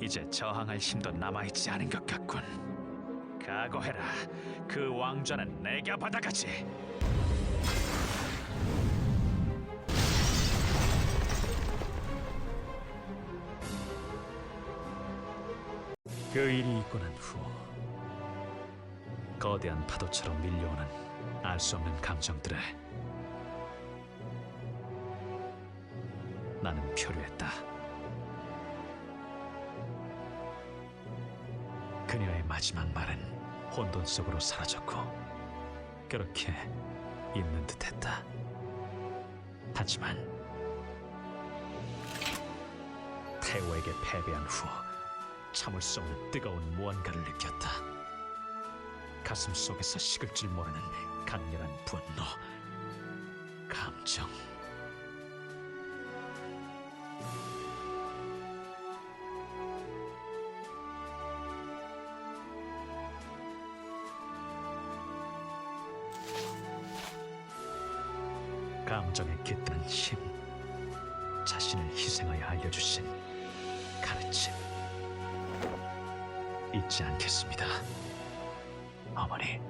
이제 저항할 힘도 남아있지 않은 것 같군. 각오해라. 그 왕좌는 내가 받아가지. 그 일이 있고 난 후 거대한 파도처럼 밀려오는 알 수 없는 감정들에 나는 표류했다. 그녀의 마지막 말은 혼돈 속으로 사라졌고 그렇게 있는 듯했다. 하지만 태호에게 패배한 후 참을 수 없는 뜨거운 무언가를 느꼈다. 가슴 속에서 식을 줄 모르는 강렬한 분노, 감정. 감정에 깃드는 힘, 자신을 희생하여 알려주신 가르침 잊지 않겠습니다, 어머니.